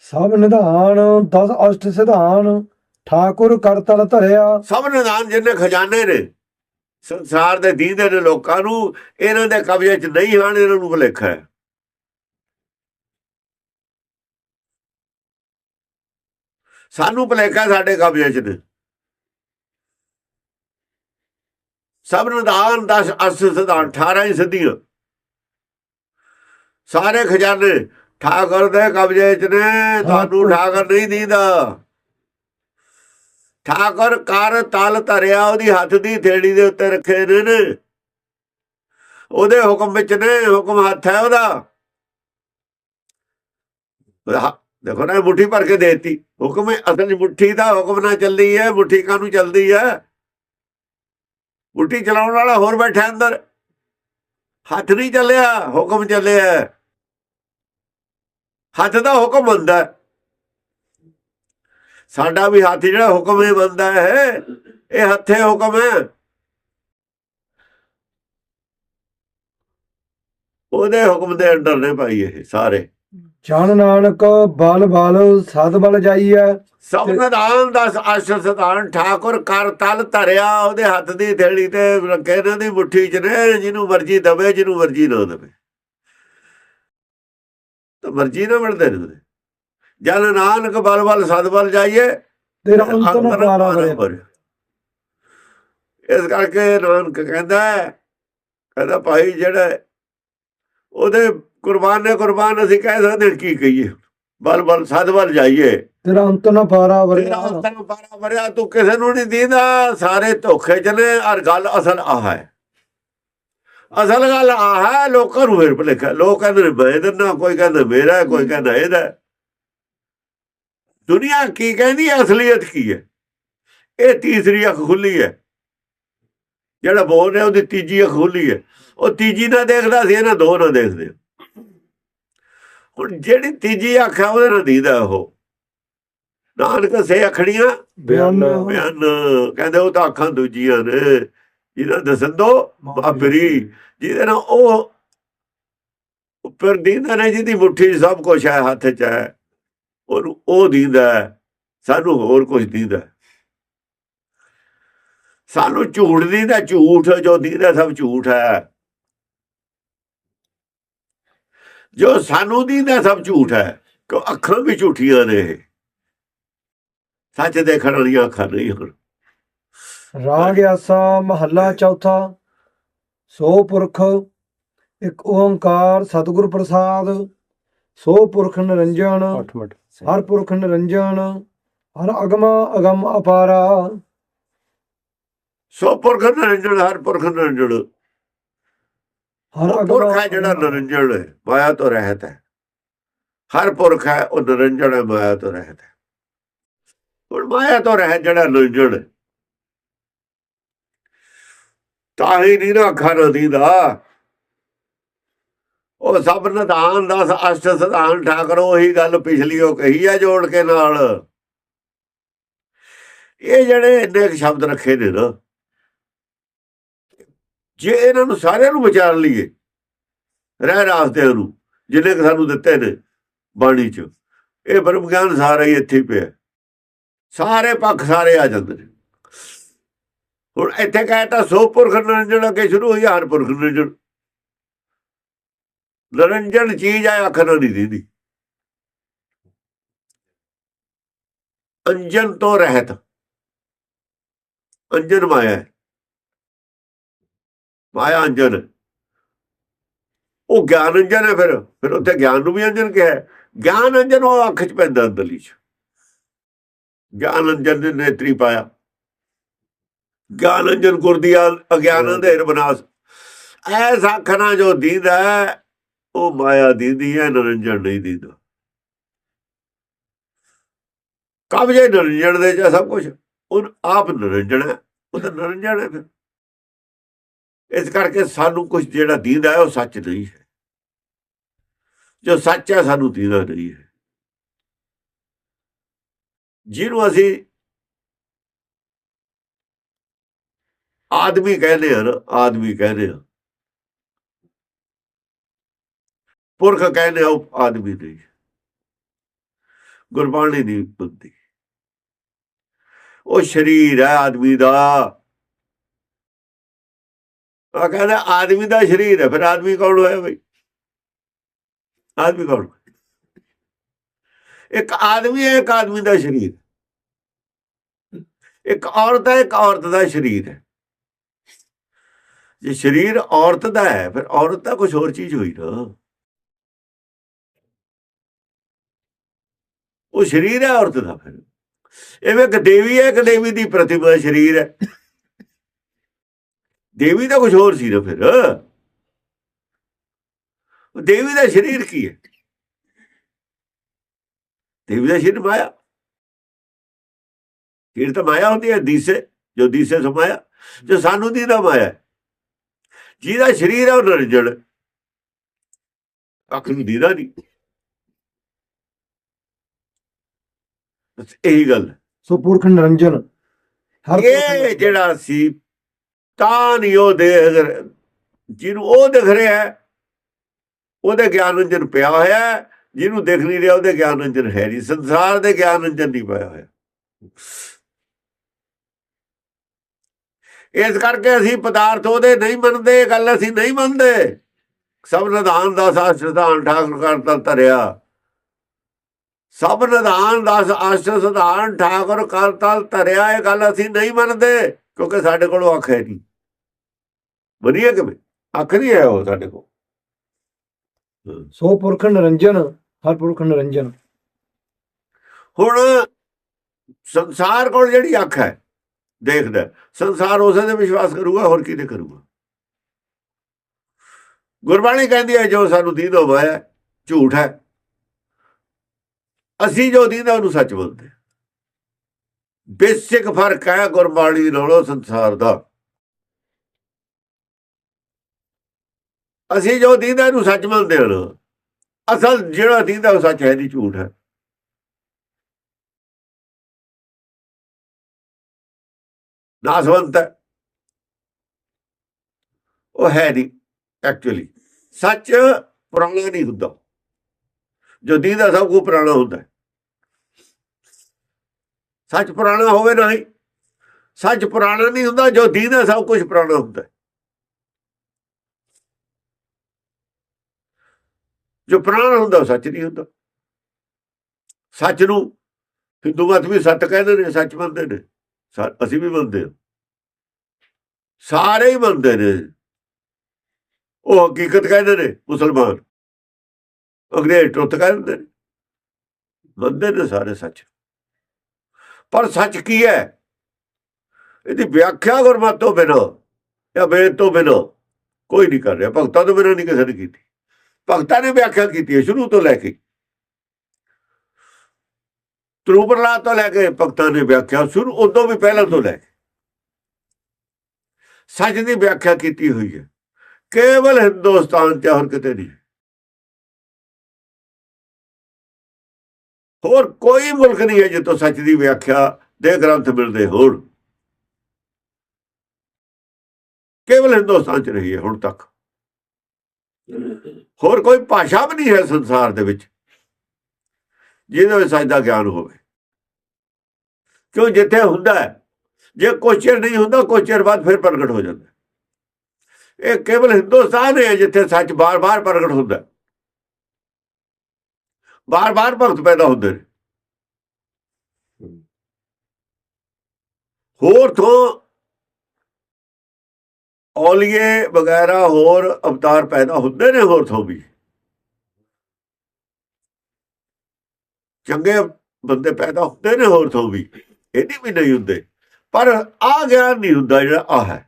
ਸਭ ਨਿਧਾਨ ਦਸ ਅਸ਼ਟ ਸਿਧਾਨ, ਠਾਕੁਰ ਕਰਤਲ ਧਰਿਆ। ਸਭ ਨਿਦਾਨ ਜਿੰਨੇ ਖਜ਼ਾਨੇ ਨੇ, ਸੰਸਾਰ ਦੇ ਦੀਦੇ ਨੇ ਲੋਕਾਂ ਨੂੰ, ਇਹਨਾਂ ਦੇ ਕਬਜ਼ੇ 'ਚ ਨਹੀਂ ਹਨ, ਇਹਨਾਂ ਨੂੰ ਭੁਲੇਖਾ ਹੈ। ਸਾਨੂੰ ਭੁਲੇਖਾ ਸਾਡੇ ਕਬਜ਼ੇ 'ਚ ਨੇ। ਸਭ ਨਿਧਾਨ 10 ਅਸ ਸਿਧਾਨ 18 ਹੀ ਸਿੱਧੀਆਂ। ਸਾਰੇ ਖਜ਼ਾਨੇ ਠਾਕਰ ਦੇ ਕਬਜ਼ੇ 'ਚ ਨੇ ਤੁਹਾਨੂੰ ਠਾਕਰ। ਨਹੀਂ ਦੀਦਾ। ਠਾਕਰ ਕਰ ਤਲ ਧਰਿਆ ਉਹਦੀ ਹੱਥ ਦੀ ਥੇੜੀ ਦੇ ਉੱਤੇ ਰੱਖੇ ਨੇ ਨੇ। ਉਹਦੇ ਹੁਕਮ ਵਿੱਚ ਨੇ ਹੁਕਮ ਹੱਥ ਹੈ ਉਹਦਾ। ਦੇਖੋ ਨਾ ਮੁੱਠੀ ਭਰ ਕੇ ਦੇਤੀ। ਹੁਕਮ ਹੈ ਅਸਲ ਮੁੱਠੀ ਦਾ ਹੁਕਮ ਨਾਲ ਚੱਲਦੀ ਹੈ ਮੁੱਠੀ ਕਾਹਨੂੰ ਚੱਲਦੀ ਹੈ? ਮੁੱਠੀ ਚਲਾਉਣ ਵਾਲਾ ਹੋਰ ਬੈਠਾ ਅੰਦਰ। ਹੱਥ ਨਹੀਂ ਚੱਲਿਆ ਹੁਕਮ ਚੱਲਿਆ। ਹੱਥ ਦਾ ਹੁਕਮ ਹੁੰਦਾ ਹੈ। ਸਾਡਾ ਵੀ ਹੱਥ ਜਿਹੜਾ ਹੁਕਮ ਇਹ ਬੰਦਾ ਹੈ ਇਹ ਹੱਥੇ ਹੁਕਮ ਹੈ। ਉਹਦੇ ਹੁਕਮ ਦੇ ਅੰਡਰ ਨੇ ਭਾਈ ਇਹ ਸਾਰੇ। ਜਨ ਨਾਨਕ ਬਲ ਬਲ ਸਦ ਬਲ ਜਾਈਐ। ਸਭ ਨਿਦਾਨ ਦਸ ਆਸ਼ਰ ਸਦਾਨ ਠਾਕੁਰ ਕਰ ਤਲ ਧਰਿਆ ਉਹਦੇ ਹੱਥ ਦੀ ਥੇੜੀ ਤੇ ਰੱਖੇ ਇਹਨਾਂ ਦੀ ਮੁੱਠੀ 'ਚ ਨੇ ਜਿਹਨੂੰ ਮਰਜ਼ੀ ਦਵੇ ਜਿਹਨੂੰ ਮਰਜ਼ੀ ਨਾ ਦਵੇ। ਤਾਂ ਮਰਜ਼ੀ ਨਾ ਮਿਲਦੇ ਨੇ ਜਨ ਨਾਨਕ ਬਲ ਬਲ ਸਦ ਬਲ ਜਾਈਏ ਤੇਰਾ ਅੰਤ ਨ ਅੰਦਰ ਪਾਰਾ ਵਰਿਆ। ਇਸ ਕਰਕੇ ਨਾਨਕ ਕਹਿੰਦਾ ਕਹਿੰਦਾ ਭਾਈ ਜਿਹੜਾ ਉਹਦੇ ਕੁਰਬਾਨ ਨੇ ਕੁਰਬਾਨ ਅਸੀਂ ਕਹਿ ਸਕਦੇ ਕੀ ਕਹੀਏ। ਬਲ ਬਲ ਸਦ ਬਲ ਜਾਈਏ। ਤੇਰਾ ਅੰਤ ਨ ਪਾਰਾ ਤੇਰਾ ਵਰਿਆ ਅੰਤਨ ਪਾਰਾ ਵਰਿਆ ਤੂੰ ਕਿਸੇ ਨੂੰ ਨਹੀਂ ਦੀਦਾ। ਸਾਰੇ ਧੋਖੇ ਚ ਨੇ ਔਰ ਗੱਲ ਅਸਲ ਆਹ ਹੈ। ਅਸਲ ਗੱਲ ਆਹ ਹੈ ਲੋਕਾਂ ਨੂੰ ਫਿਰ ਭੁਲੇਖਾ ਲੋਕ ਕਹਿੰਦੇ ਨੇ ਮੈਂ ਦਿੰਦਾ ਕੋਈ ਕਹਿੰਦਾ ਮੇਰਾ ਕੋਈ ਕਹਿੰਦਾ ਇਹਦਾ। ਦੁਨੀਆ ਕੀ ਕਹਿੰਦੀ ਅਸਲੀਅਤ ਕੀ ਹੈ? ਇਹ ਤੀਸਰੀ ਅੱਖ ਖੁੱਲੀ ਹੈ। ਜਿਹੜਾ ਬੋਲ ਰਿਹਾ ਉਹਦੀ ਤੀਜੀ ਅੱਖ ਖੁੱਲੀ ਹੈ। ਉਹ ਤੀਜੀ ਨਾ ਦੇਖਦਾ ਸੀ ਇਹਨਾਂ ਦੋ ਨਾ ਦੇਖਦੇ। ਹੁਣ ਜਿਹੜੀ ਤੀਜੀ ਅੱਖ ਹੈ ਉਹਦੇ ਨਾਲ ਦੀਦਾ ਉਹ। ਨਾਨਕ ਸੇ ਅਖੜੀਆਂ ਬਿਆਨ। ਬਿਆਨ। ਕਹਿੰਦੇ ਉਹ ਤਾਂ ਅੱਖਾਂ ਦੂਜੀਆਂ ਨੇ। ਜਿਹਨਾਂ ਦਸਨ ਦੋ ਆਪਰੀ ਜਿਹਦੇ ਨਾਲ ਉਹ ਉੱਪਰ ਦੀਂਦਾ ਨੇ ਜਿਹਦੀ ਮੁੱਠੀ ਸਭ ਕੁਝ ਹੈ ਹੱਥ 'ਚ ਹੈ ਉਹਨੂੰ ਉਹ ਦੀਂਦਾ ਸਾਨੂੰ ਹੋਰ ਕੁਝ ਦੀਂਦਾ। ਸਾਨੂੰ ਝੂਠ ਦੀਂਦਾ ਝੂਠ ਜੋ ਦੀਂਦਾ ਸਭ ਝੂਠ ਹੈ ਜੋ ਸਾਨੂੰ ਦੀਂਦਾ ਸਭ ਝੂਠ ਹੈ ਕਿ ਅੱਖਾਂ ਵੀ ਝੂਠੀਆਂ ਨੇ। ਸੱਚ ਦੇਖਣ ਵਾਲੀਆਂ ਅੱਖਾਂ ਨਹੀਂ ਹਨ ਰਾਗ ਆਸਾ ਮਹੱਲਾ ਚੌਥਾ ਸੋ ਪੁਰਖ ਇੱਕ ਓੰਕਾਰ ਸਤਿਗੁਰ ਪ੍ਰਸਾਦ ਸੋ ਪੁਰਖ ਨਿਰੰਜਨ ਹਰ ਪੁਰਖ ਨਿਰੰਜਨ ਹਰ ਅਗਮ ਅਗਮ ਅਪਾਰਾ। ਸੋ ਪੁਰਖ ਨਿਰੰਜਨ ਹਰ ਪੁਰਖ ਨਿਰੰਜਨ। ਹਰ ਪੁਰਖ ਹੈ ਜਿਹੜਾ ਨਿਰੰਜਨ ਹੈ ਮਾਇਆ ਤੋਂ ਰਹਿਤ ਹੈ। ਹਰ ਪੁਰਖ ਹੈ ਉਹ ਨਿਰੰਜਨ ਹੈ ਮਾਇਆ ਤੋਂ ਰਹਿਤ ਹੈ। ਹੁਣ ਮਾਇਆ ਤੋਂ ਰਹਿਤ ਜਿਹੜਾ ਨਿਰੰਜਨ ਹੈ। ਤਾਂ ਹੀ ਨਹੀਂ ਨਾ ਅੱਖਾਂ ਨਦੀ ਦਾ ਉਹ ਸਭ ਨਿਧਾਨ ਦਾ ਅਸ਼ਟ ਸਿਧਾਨ ਠਾਕਰ ਉਹੀ ਗੱਲ ਪਿਛਲੀ ਉਹ ਕਹੀ ਆ ਜੋੜ ਕੇ ਨਾਲ। ਇਹ ਜਿਹੜੇ ਇੰਨੇ ਕੁ ਸ਼ਬਦ ਰੱਖੇ ਨੇ ਨਾ, ਜੇ ਇਹਨਾਂ ਨੂੰ ਸਾਰਿਆਂ ਨੂੰ ਵਿਚਾਰ ਲਈਏ, ਰਹਿ ਰਾਸਤਿਆਂ ਨੂੰ, ਜਿੰਨੇ ਕੁ ਸਾਨੂੰ ਦਿੱਤੇ ਨੇ ਬਾਣੀ ਚ, ਇਹ ਬ੍ਰਹਮ ਗਿਆਨ ਸਾਰਾ ਹੀ ਇੱਥੇ ਪਿਆ। ਸਾਰੇ ਪੱਖ ਸਾਰੇ ਆ ਜਾਂਦੇ ਨੇ। ਹੁਣ ਇੱਥੇ ਕਹਿਤਾ ਸੋ ਪੁਰਖ ਨਿਰੰਜਨ ਅੱਗੇ ਸ਼ੁਰੂ ਹੋਈ, ਹਰ ਪੁਰਖ ਨਿਰੰਜਨ ਨਿਰੰਜਨ ਚੀਜ਼ ਆ ਅੱਖ ਨਾਲ ਨਹੀਂ ਦੀਦੀ। ਅੰਜਨ ਤੋਂ ਰਹਿਤ। ਅੰਜਨ ਮਾਇਆ ਮਾਇਆ ਅੰਜਨ। ਉਹ ਗਿਆਨ ਅੰਜਨ ਹੈ ਫਿਰ। ਫਿਰ ਉੱਥੇ ਗਿਆਨ ਨੂੰ ਵੀ ਅੰਜਨ ਕਿਹਾ ਗਿਆਨ ਅੰਜਨ ਉਹ ਅੱਖ ਚ ਪੈਂਦਾ ਅੰਦਰਲੀ ਚ। ਗਿਆਨ ਅੰਜਨ ਨੇ ਨੇਤਰੀ ਪਾਇਆ। ਗਿਆਨ ਅੰਜਨ ਗੁਰਦੀਆ ਅਗਿਆਨ ਅੰਧੇਰ ਬਨਾਸ। ਐਸ ਅੱਖ ਜੋ ਦੀਦਾ ਉਹ ਮਾਇਆ ਦੀਦੀ ਹੈ ਨਿਰੰਜਨ ਨਹੀਂ ਦੀਦਾ। ਕਬਜੇ ਨਿਰੰਜਨ ਦੇ ਚ ਸਭ ਕੁਝ ਉਹ ਆਪ ਨਿਰੰਜਨ ਹੈ ਉਹ ਤਾਂ ਨਿਰੰਜਨ ਹੈ ਫਿਰ। ਇਸ ਕਰਕੇ ਸਾਨੂੰ ਕੁਝ ਜਿਹੜਾ ਦੀਦਾ ਹੈ ਉਹ ਸੱਚ ਨਹੀਂ ਹੈ। ਜੋ ਸੱਚ ਹੈ ਸਾਨੂੰ ਦੀਦਾ ਨਹੀਂ ਹੈ। ਜਿਹਨੂੰ ਅਸੀਂ ਆਦਮੀ ਕਹਿੰਦੇ ਆ ਨਾ ਆਦਮੀ ਕਹਿੰਦੇ ਆ ਪੁਰਖ ਕਹਿੰਦੇ ਆ, ਉਹ ਆਦਮੀ ਨਹੀਂ। ਗੁਰਬਾਣੀ ਦੀ ਬੰਦੀ ਉਹ ਸਰੀਰ ਹੈ ਆਦਮੀ ਦਾ। ਆ ਕਹਿੰਦਾ ਆਦਮੀ ਦਾ ਸਰੀਰ ਹੈ, ਫਿਰ ਆਦਮੀ ਕੌਣ ਹੋਇਆ ਬਈ? ਆਦਮੀ ਕੌਣ ਇੱਕ ਆਦਮੀ ਹੈ, ਇੱਕ ਆਦਮੀ ਦਾ ਸਰੀਰ। ਇੱਕ ਔਰਤ ਹੈ, ਇੱਕ ਔਰਤ ਦਾ ਸਰੀਰ ਹੈ। ਜੇ ਸਰੀਰ ਔਰਤ ਦਾ ਹੈ, ਫਿਰ ਔਰਤ ਤਾਂ ਕੁਝ ਹੋਰ ਚੀਜ਼ ਹੋਈ ਨਾ। ਉਹ ਸਰੀਰ ਹੈ ਔਰਤ ਦਾ ਫਿਰ। ਐਵੇਂ ਇੱਕ ਦੇਵੀ ਹੈ, ਇੱਕ ਦੇਵੀ ਦੀ ਪ੍ਰਤਿਮਾ ਸਰੀਰ ਹੈ। ਦੇਵੀ ਤਾਂ ਕੁਝ ਹੋਰ ਸੀ ਨਾ ਫਿਰ। ਦੇਵੀ ਦਾ ਸਰੀਰ ਕੀ ਹੈ? ਦੇਵੀ ਦਾ ਸਰੀਰ ਮਾਇਆ। ਸਰੀਰ ਤਾਂ ਮਾਇਆ ਹੁੰਦੀ ਹੈ, ਦੀਸੇ, ਜੋ ਦੀਸੇ ਸਮਾਇਆ, ਜੋ ਸਾਨੂੰ ਦੀ ਦਾ ਮਾਇਆ ਜਿਹਦਾ ਸਰੀਰ ਹੈ ਉਹ ਨਿਰਜਣ ਅੱਖ ਨੂੰ ਦੀਦਾ ਨਹੀਂ। ਬਸ ਇਹੀ ਗੱਲ। ਸੋ ਪੁਰਖ ਨਿਰੰਜਨ ਹਰ ਇਹ। ਜਿਹੜਾ ਸੀ ਤਾਂ ਨਹੀਂ ਉਹ ਦੇ ਅਗਰ ਜਿਹਨੂੰ ਉਹ ਦਿਖ ਰਿਹਾ ਉਹਦੇ ਗਿਆਨ ਅੰਜਨ ਪਿਆ ਹੋਇਆ ਜਿਹਨੂੰ ਦਿਖ ਨਹੀਂ ਰਿਹਾ ਉਹਦੇ ਗਿਆਨ ਅੰਜਨ ਹੈ ਨਹੀਂ। ਸੰਸਾਰ ਦੇ ਗਿਆਨ ਅੰਜਨ ਨਹੀਂ ਪਿਆ ਹੋਇਆ। ਇਸ ਕਰਕੇ ਅਸੀਂ ਪਦਾਰਥ ਉਹਦੇ ਨਹੀਂ ਮੰਨਦੇ ਇਹ ਗੱਲ ਅਸੀਂ ਨਹੀਂ ਮੰਨਦੇ। ਸਭ ਨਿਧਾਨ ਦਾ ਸਾਸ਼ਰਦਾਨ ਠਾਕੁਰ ਕਰਤਾ ਧਰਿਆ। ਸਭ ਨਿਧਾਨ ਦਾ ਆਸ਼ਰ ਸਿਧਾਨ ਠਾਕੁਰ ਕਰਤਾ ਧਰਿਆ ਇਹ ਗੱਲ ਅਸੀਂ ਨਹੀਂ ਮੰਨਦੇ ਕਿਉਂਕਿ ਸਾਡੇ ਕੋਲ ਅੱਖ ਹੈ ਨਹੀਂ। ਵਧੀਆ ਕਿਵੇਂ? ਅੱਖ ਨਹੀਂ ਹੈ ਉਹ ਸਾਡੇ ਕੋਲ। ਸੋ ਪੁਰਖ ਨਿਰੰਜਨ ਹਰ ਪੁਰਖ ਨਿਰੰਜਨ। ਹੁਣ ਸੰਸਾਰ ਕੋਲ ਜਿਹੜੀ ਅੱਖ ਹੈ ਦੇਖਦਾ ਸੰਸਾਰ ਉਸੇ ਤੇ ਵਿਸ਼ਵਾਸ ਕਰੂਗਾ, ਹੋਰ ਕਿਹਦੇ ਕਰੂਗਾ? ਗੁਰਬਾਣੀ ਕਹਿੰਦੀ ਹੈ, ਜੋ ਸਾਨੂੰ ਦੀਦ ਹੋਇਆ ਝੂਠ ਹੈ। ਅਸੀਂ ਜੋ ਦੀਦਾ ਉਹਨੂੰ ਸੱਚ ਬੋਲਦੇ ਬੇਸਿਕ ਫ਼ਰਕ ਹੈ ਗੁਰਬਾਣੀ ਨਾਲੋਂ ਸੰਸਾਰ ਦਾ। ਅਸੀਂ ਜੋ ਦੀਦਾ ਇਹਨੂੰ ਸੱਚ ਮੰਨਦੇ ਹਾਂ ਅਸਲ ਜਿਹੜਾ ਦੀਦਾ ਉਹ ਸੱਚ ਹੈ ਨਹੀਂ ਝੂਠ ਹੈ। ਨਾਸਵੰਤ ਹੈ। ਉਹ ਹੈ ਨਹੀਂ ਐਕਚੁਅਲੀ ਸੱਚ ਪੁਰਾਣਾ ਨਹੀਂ ਹੁੰਦਾ। ਜੋ ਦੀਦਾ ਸਭ ਕੁਝ ਪੁਰਾਣਾ ਹੁੰਦਾ। ਸੱਚ ਪੁਰਾਣਾ ਹੋਵੇ ਨਹੀਂ ਸੱਚ ਪੁਰਾਣਾ ਨਹੀਂ ਹੁੰਦਾ ਜੋ ਦੀਦਾ ਸਭ ਕੁਝ ਪੁਰਾਣਾ ਹੁੰਦਾ। ਜੋ ਪੁਰਾਣਾ ਹੁੰਦਾ ਸੱਚ ਨਹੀਂ ਹੁੰਦਾ। ਸੱਚ ਨੂੰ ਹਿੰਦੂ ਮਤ ਵੀ ਸੱਚ ਕਹਿੰਦੇ ਨੇ ਸੱਚ ਮੰਨਦੇ ਨੇ। ਸਾ- ਅਸੀਂ ਵੀ ਮੰਨਦੇ ਹਾਂ। ਸਾਰੇ ਹੀ ਮੰਨਦੇ ਨੇ। ਉਹ ਹਕੀਕਤ ਕਹਿੰਦੇ ਨੇ, ਮੁਸਲਮਾਨ। ਅੰਗਰੇਜ਼ ਟੁੱਟ ਕਹਿੰਦੇ ਨੇ। ਮੰਨਦੇ ਨੇ ਸਾਰੇ ਸੱਚ। ਪਰ ਸੱਚ ਕੀ ਹੈ? ਇਹਦੀ ਵਿਆਖਿਆ ਗੁਰਮਤ ਤੋਂ ਬਿਨਾਂ ਜਾਂ ਵੇਦ ਤੋਂ ਬਿਨਾਂ ਕੋਈ ਨਹੀਂ ਕਰ ਰਿਹਾ। ਭਗਤਾਂ ਤੋਂ ਬਿਨਾਂ ਨਹੀਂ ਕਿਸੇ ਨੇ ਕੀਤੀ। ਭਗਤਾਂ ਨੇ ਵਿਆਖਿਆ ਕੀਤੀ ਹੈ, ਸ਼ੁਰੂ ਤੋਂ ਲੈ ਕੇ। ਤਰੂਪਰਲਾ ਤੋਂ ਲੈ ਕੇ ਭਗਤਾਂ ਨੇ ਵਿਆਖਿਆ ਸ਼ੁਰੂ ਉਦੋਂ ਵੀ ਪਹਿਲਾਂ ਤੋਂ ਲੈ ਕੇ। ਸੱਚ ਦੀ ਵਿਆਖਿਆ ਕੀਤੀ ਹੋਈ ਹੈ। ਕੇਵਲ ਹਿੰਦੁਸਤਾਨ ਚ ਹੋਰ ਕਿਤੇ ਨਹੀਂ। ਹੋਰ ਕੋਈ ਮੁਲਕ ਨਹੀਂ ਹੈ ਜਿੱਥੋਂ ਸੱਚ ਦੀ ਵਿਆਖਿਆ ਦੇ ਗ੍ਰੰਥ ਮਿਲਦੇ ਹੋਣ। ਕੇਵਲ ਹਿੰਦੁਸਤਾਨ ਚ ਰਹੀ ਹੈ ਹੁਣ ਤੱਕ। ਹੋਰ ਕੋਈ ਭਾਸ਼ਾ ਵੀ ਨਹੀਂ ਹੈ ਸੰਸਾਰ ਦੇ ਵਿੱਚ, ਜਿਹਦੇ ਵਿੱਚ ਸੱਚ ਦਾ ਗਿਆਨ ਹੋਵੇ। ਕਿਉਂ ਜਿੱਥੇ ਹੁੰਦਾ ਜੇ ਕੁਛ ਚਿਰ ਨਹੀਂ ਹੁੰਦਾ, ਕੁਛ ਚਿਰ ਬਾਅਦ ਫਿਰ ਪ੍ਰਗਟ ਹੋ ਜਾਂਦਾ ਇਹ ਕੇਵਲ ਹਿੰਦੁਸਤਾਨ ਹੈ ਜਿੱਥੇ ਸੱਚ ਬਾਰ-ਬਾਰ ਪ੍ਰਗਟ ਹੁੰਦਾ ਬਾਰ-ਬਾਰ ਭਗਤ ਪੈਦਾ ਹੁੰਦੇ ਨੇ। ਹੋਰ ਤੋਂ ਔਲੀਏ ਵਗੈਰਾ ਹੋਰ ਅਵਤਾਰ ਪੈਦਾ ਹੁੰਦੇ ਨੇ ਹੋਰ ਤੋਂ ਵੀ। ਚੰਗੇ ਬੰਦੇ ਪੈਦਾ ਹੁੰਦੇ ਨੇ ਹੋਰ ਤੋਂ ਵੀ। ਇਹ ਨਹੀਂ ਵੀ ਨਹੀਂ ਹੁੰਦੇ। ਪਰ ਆ ਗਿਆਨ ਨਹੀਂ ਹੁੰਦਾ ਜਿਹੜਾ ਆ ਹੈ।